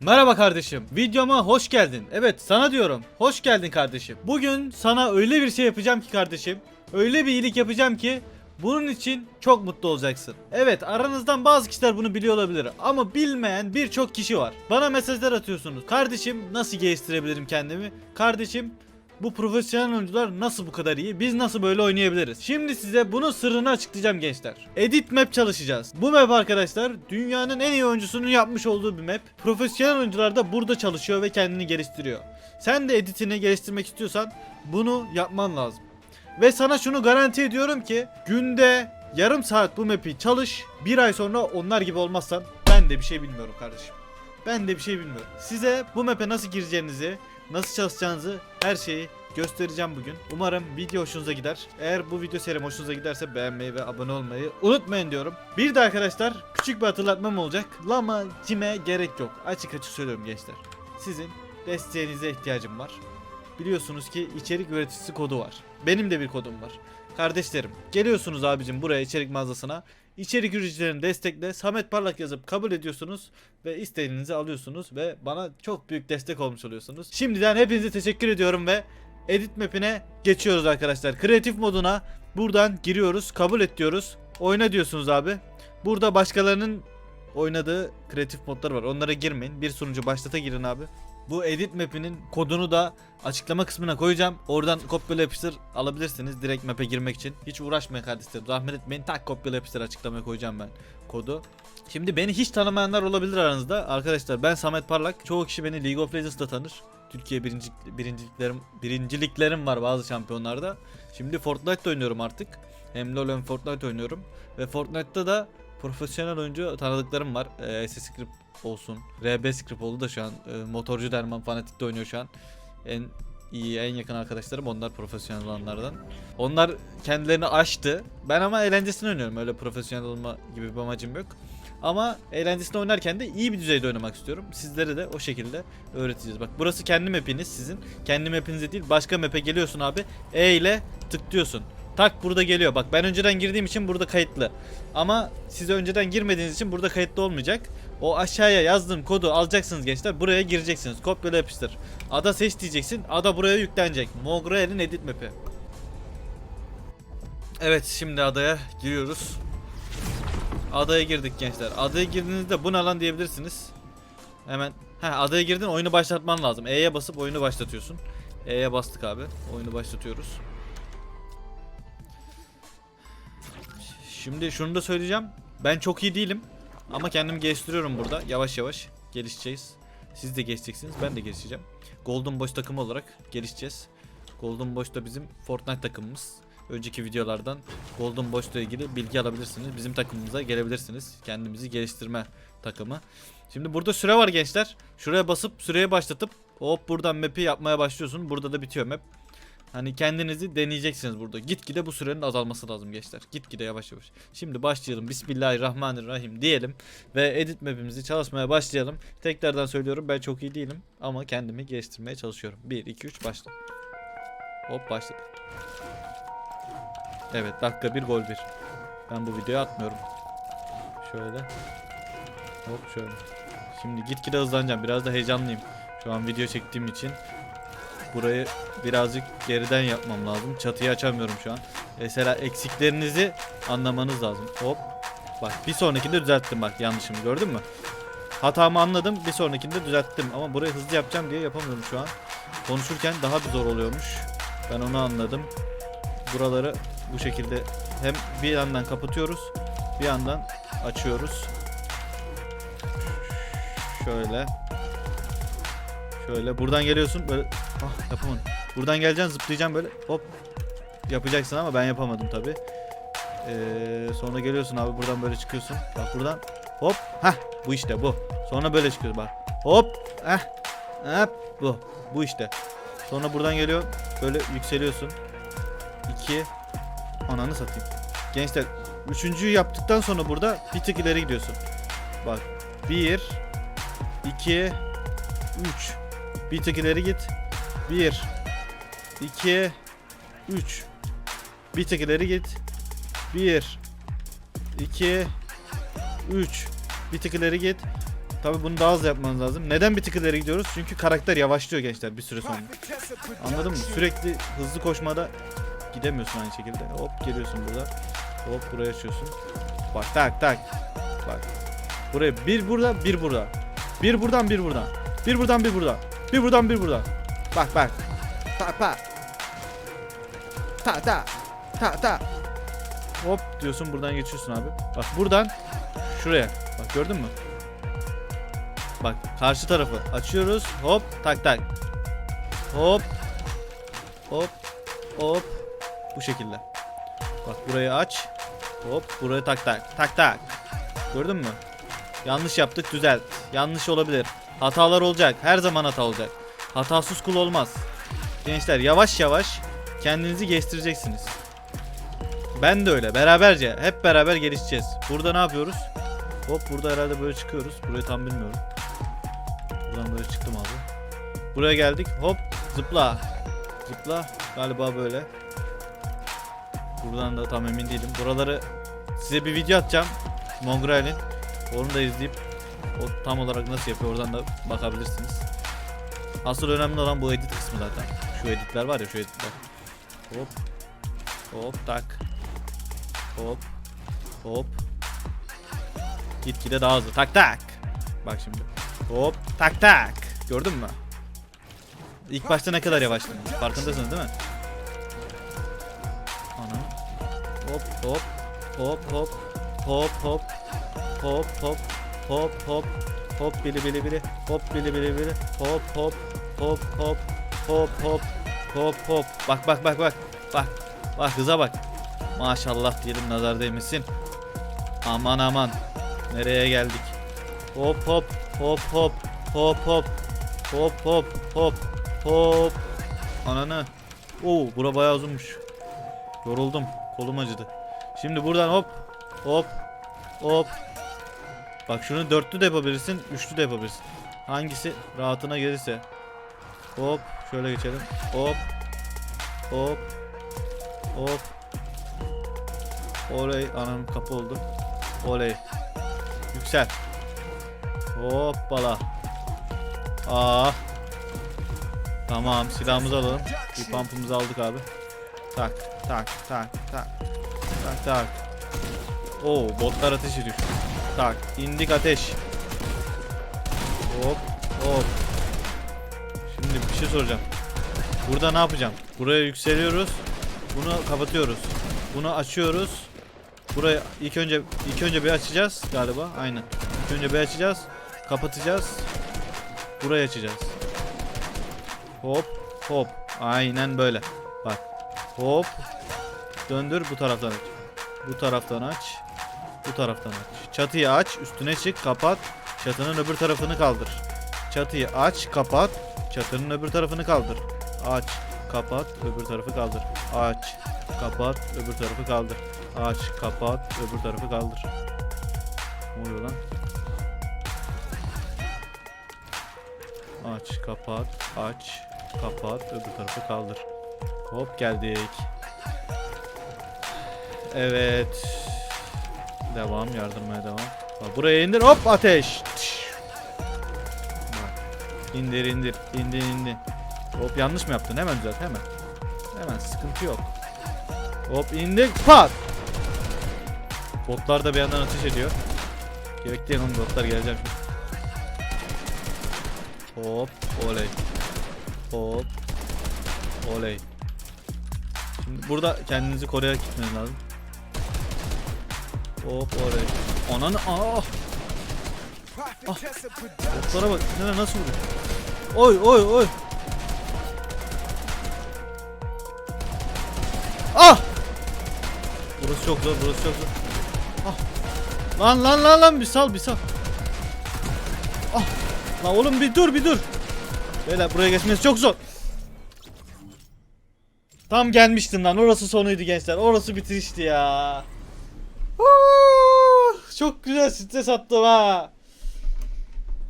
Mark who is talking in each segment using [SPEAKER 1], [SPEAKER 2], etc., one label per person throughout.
[SPEAKER 1] Merhaba kardeşim. Videoma hoş geldin. Evet sana diyorum. Hoş geldin kardeşim. Bugün sana öyle bir şey yapacağım ki kardeşim. Öyle bir iyilik yapacağım ki bunun için çok mutlu olacaksın. Evet aranızdan bazı kişiler bunu biliyor olabilir ama bilmeyen birçok kişi var. Bana mesajlar atıyorsunuz. Kardeşim nasıl geliştirebilirim kendimi? Kardeşim bu profesyonel oyuncular nasıl bu kadar iyi? Biz nasıl böyle oynayabiliriz? Şimdi size bunun sırrını açıklayacağım gençler. Edit map çalışacağız. Bu map arkadaşlar dünyanın en iyi oyuncusunun yapmış olduğu bir map. Profesyonel oyuncular da burada çalışıyor ve kendini geliştiriyor. Sen de editini geliştirmek istiyorsan bunu yapman lazım. Ve sana şunu garanti ediyorum ki günde yarım saat bu map'i çalış. Bir ay sonra onlar gibi olmazsan ben de bir şey bilmiyorum kardeşim. Ben de bir şey bilmiyorum. Size bu map'e nasıl gireceğinizi, nasıl çalışacağınızı her şeyi göstereceğim bugün. Umarım video hoşunuza gider. Eğer bu video serim hoşunuza giderse beğenmeyi ve abone olmayı unutmayın diyorum. Bir de arkadaşlar küçük bir hatırlatmam olacak. Lama cime gerek yok. Açık açık söylüyorum gençler. Sizin desteğinize ihtiyacım var. Biliyorsunuz ki içerik üreticisi kodu var. Benim de bir kodum var. Kardeşlerim geliyorsunuz abicim buraya içerik mağazasına. İçerik üreticilerini destekle Samet Parlak yazıp kabul ediyorsunuz ve isteğinizi alıyorsunuz ve bana çok büyük destek olmuş oluyorsunuz. Şimdiden hepinize teşekkür ediyorum ve edit map'ine geçiyoruz arkadaşlar. Kreatif moduna buradan giriyoruz. Kabul et diyoruz. Oyna diyorsunuz abi. Burada başkalarının oynadığı kreatif modlar var. Onlara girmeyin. Bir sunucu başlata girin abi. Bu edit map'inin kodunu da açıklama kısmına koyacağım. Oradan kopyala yapıştır alabilirsiniz direkt map'e girmek için. Hiç uğraşmayın kardeşlerim. Zahmet etmeyin. Tak kopyala yapıştır açıklamaya koyacağım ben kodu. Şimdi beni hiç tanımayanlar olabilir aranızda. Arkadaşlar ben Samet Parlak. Çoğu kişi beni League of Legends'da tanır. Türkiye birinci, birinciliklerim, birinciliklerim var bazı şampiyonlarda. Şimdi Fortnite'da oynuyorum artık. Hem LoL hem Fortnite oynuyorum. Ve Fortnite'da da profesyonel oyuncu tanıdıklarım var. Ee, SS Script olsun. RB Script oldu da şu an. e, motorcu Derman Fanatik'te oynuyor şu an. En iyi, en yakın arkadaşlarım onlar profesyonel olanlardan. Onlar kendilerini aştı. Ben ama eğlencesini oynuyorum. Öyle profesyonel olma gibi bir amacım yok. Ama eğlencesini oynarken de iyi bir düzeyde oynamak istiyorum. Sizlere de o şekilde öğreteceğiz. Bak burası kendi map'iniz sizin. Kendi map'inize değil başka map'e geliyorsun abi. E ile tıklıyorsun. Tak burada geliyor. Bak ben önceden girdiğim için burada kayıtlı. Ama siz önceden girmediğiniz için burada kayıtlı olmayacak. O aşağıya yazdığım kodu alacaksınız gençler. Buraya gireceksiniz. Kopyala yapıştır. Ada seç diyeceksin. Ada buraya yüklenecek. Mograel'in edit map'i. Evet şimdi adaya giriyoruz. Adaya girdik gençler. Adaya girdiğinizde bu ne lan diyebilirsiniz. Hemen ha adaya girdin oyunu başlatman lazım. E'ye basıp oyunu başlatıyorsun. E'ye bastık abi. Oyunu başlatıyoruz. Şimdi şunu da söyleyeceğim. Ben çok iyi değilim. Ama kendimi geliştiriyorum burada. Yavaş yavaş gelişeceğiz. Siz de gelişeceksiniz. Ben de gelişeceğim. Golden Boys takımı olarak gelişeceğiz. Golden Boys da bizim Fortnite takımımız. Önceki videolardan Golden Boys ile ilgili bilgi alabilirsiniz. Bizim takımımıza gelebilirsiniz. Kendimizi geliştirme takımı. Şimdi burada süre var gençler. Şuraya basıp süreye başlatıp hop buradan map'i yapmaya başlıyorsun. Burada da bitiyor map. Hani kendinizi deneyeceksiniz burada. Gitgide bu sürenin azalması lazım gençler. Gitgide yavaş yavaş. Şimdi başlayalım. Bismillahirrahmanirrahim diyelim. Ve edit map'imizi çalışmaya başlayalım. Tekrardan söylüyorum ben çok iyi değilim. Ama kendimi geliştirmeye çalışıyorum. 1, 2, 3 başla. Hop başladı. Evet dakika 1 gol 1. Ben bu videoyu atmıyorum. Şöyle. Hop şöyle. Şimdi gitgide hızlanacağım. Biraz da heyecanlıyım. Şu an video çektiğim için. Burayı birazcık geriden yapmam lazım. Çatıyı açamıyorum şu an. Mesela eksiklerinizi anlamanız lazım. Hop. Bak bir sonrakinde düzelttim bak yanlışımı gördün mü? Hatamı anladım bir sonrakinde düzelttim ama burayı hızlı yapacağım diye yapamıyorum şu an. Konuşurken daha bir zor oluyormuş. Ben onu anladım. Buraları bu şekilde hem bir yandan kapatıyoruz bir yandan açıyoruz. Şöyle. Şöyle buradan geliyorsun böyle ah yapamadım. Buradan geleceksin zıplayacaksın böyle hop yapacaksın ama ben yapamadım tabi. Ee, sonra geliyorsun abi buradan böyle çıkıyorsun. Bak buradan hop ha bu işte bu. Sonra böyle çıkıyoruz bak. Hop heh hop bu. Bu işte. Sonra buradan geliyor böyle yükseliyorsun. 2 Ananı satayım. Gençler üçüncüyü yaptıktan sonra burada bir tık ileri gidiyorsun. Bak 1 2 3 Bir tık ileri git. 1 2 3 Bir tık ileri git. 1 2 3 Bir tık ileri git. Tabi bunu daha hızlı yapmanız lazım. Neden bir tık ileri gidiyoruz? Çünkü karakter yavaşlıyor gençler bir süre sonra. Anladın mı? Sürekli hızlı koşmada gidemiyorsun aynı şekilde. Hop geliyorsun burada. Hop buraya açıyorsun. Bak tak tak. Bak. Buraya bir burada bir burada. Bir buradan bir buradan. Bir buradan bir buradan. Bir buradan bir buradan. Bak bak. Ta ta. Ta ta. Ta ta. Hop diyorsun buradan geçiyorsun abi. Bak buradan şuraya. Bak gördün mü? Bak karşı tarafı açıyoruz. Hop tak tak. Hop. Hop. Hop. Bu şekilde. Bak burayı aç. Hop burayı tak tak. Tak tak. Gördün mü? Yanlış yaptık düzelt. Yanlış olabilir. Hatalar olacak. Her zaman hata olacak. Hatasız kul olmaz. Gençler yavaş yavaş kendinizi geliştireceksiniz. Ben de öyle. Beraberce. Hep beraber gelişeceğiz. Burada ne yapıyoruz? Hop burada herhalde böyle çıkıyoruz. Burayı tam bilmiyorum. Buradan böyle çıktım abi. Buraya geldik. Hop zıpla. Zıpla. Galiba böyle. Buradan da tam emin değilim. Buraları size bir video atacağım. Mongrel'in. Onu da izleyip o tam olarak nasıl yapıyor oradan da bakabilirsiniz. Asıl önemli olan bu edit kısmı zaten. Şu editler var ya şu editler. Hop. Hop tak. Hop. Hop. Gitgide daha hızlı. Tak tak. Bak şimdi. Hop tak tak. Gördün mü? İlk başta ne kadar yavaşladın? Farkındasınız değil mi? Ana. Hop hop. Hop hop. Hop hop. Hop hop. Hop hop. Hop bili bili bili. Hop bili bili bili. Hop hop. Hop hop. Hop hop. Hop hop. Bak bak bak bak. Bak. Bak hıza bak. Maşallah diyelim nazar değmesin. Aman aman. Nereye geldik? Hop hop. Hop hop. Hop hop. Hop hop. Hop. Hop. Ananı. Oo bura bayağı uzunmuş. Yoruldum. Kolum acıdı. Şimdi buradan hop. Hop. Hop. Bak şunu dörtlü de yapabilirsin. Üçlü de yapabilirsin. Hangisi rahatına gelirse. Hop. Şöyle geçelim. Hop. Hop. Hop. Oley. Anam kapı oldu. Oley. Yüksel. Hoppala. Aa. Tamam silahımızı alalım. Bir pump'ımızı aldık abi. Tak tak tak tak. Tak tak. Oo botlar ateş ediyor. Tak indik ateş. Hop hop. Şimdi bir şey soracağım. Burada ne yapacağım? Buraya yükseliyoruz. Bunu kapatıyoruz. Bunu açıyoruz. Burayı ilk önce ilk önce bir açacağız galiba. Aynen. İlk önce bir açacağız. Kapatacağız. Burayı açacağız. Hop hop. Aynen böyle. Bak. Hop. Döndür bu taraftan aç. Bu taraftan aç. Bu taraftan aç. Çatıyı aç, üstüne çık, kapat. Çatının öbür tarafını kaldır. Çatıyı aç, kapat. Çatının öbür tarafını kaldır. Aç, kapat, öbür tarafı kaldır. Aç, kapat, öbür tarafı kaldır. Aç, kapat, öbür tarafı kaldır. Ne oluyor lan? Aç, kapat, aç, kapat, öbür tarafı kaldır. Hop geldik. Evet. Devam, yardırmaya devam. Bak, buraya indir, hop ateş. Bak. İndir, indir, indir, indir. Hop yanlış mı yaptın? Hemen düzelt, hemen. Hemen sıkıntı yok. Hop indir, pat. Botlar da bir yandan ateş ediyor. Bekleyin oğlum botlar geleceğim. Hop, oley. Hop, oley. Şimdi burada kendinizi koruyarak gitmeniz lazım. Hop oraya. Ananı ah. Botlara bak. Nere nasıl vuruyor? Oy oy oy. Ah! Burası çok zor, burası çok zor. Ah. Lan lan lan lan bir sal bir sal. Ah. Lan oğlum bir dur bir dur. Beyler buraya geçmesi çok zor. Tam gelmiştim lan. Orası sonuydu gençler. Orası bitirişti ya. Ah, Çok güzel stres attım ha.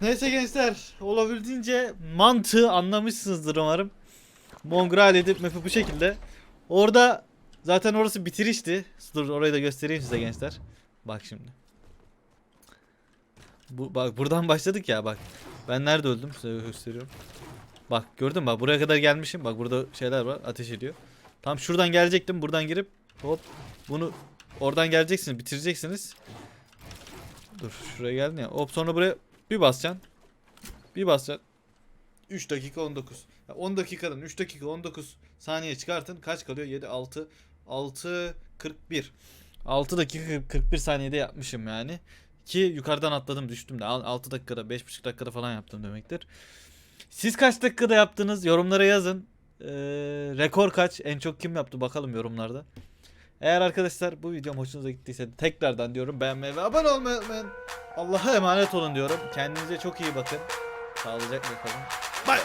[SPEAKER 1] Neyse gençler. Olabildiğince mantığı anlamışsınızdır umarım. Mongral edip map'i bu şekilde. Orada zaten orası bitirişti. Dur orayı da göstereyim size gençler. Bak şimdi. Bu bak buradan başladık ya bak. Ben nerede öldüm size gösteriyorum. Bak gördün mü bak buraya kadar gelmişim. Bak burada şeyler var ateş ediyor. Tam şuradan gelecektim buradan girip hop bunu oradan geleceksiniz bitireceksiniz. Dur şuraya geldin ya. Hop sonra buraya bir basacaksın. Bir basacaksın. 3 dakika 19. Ya 10 dakikadan 3 dakika 19 saniye çıkartın. Kaç kalıyor? 7 6 6 41. 6 dakika 41 saniyede yapmışım yani. Ki yukarıdan atladım düştüm de 6 dakikada 5,5 dakikada falan yaptım demektir. Siz kaç dakikada yaptınız? Yorumlara yazın. Ee, rekor kaç? En çok kim yaptı bakalım yorumlarda. Eğer arkadaşlar bu videom hoşunuza gittiyse tekrardan diyorum beğenmeyi ve abone olmayı unutmayın. Allah'a emanet olun diyorum. Kendinize çok iyi bakın. Sağlıcakla kalın. Bay.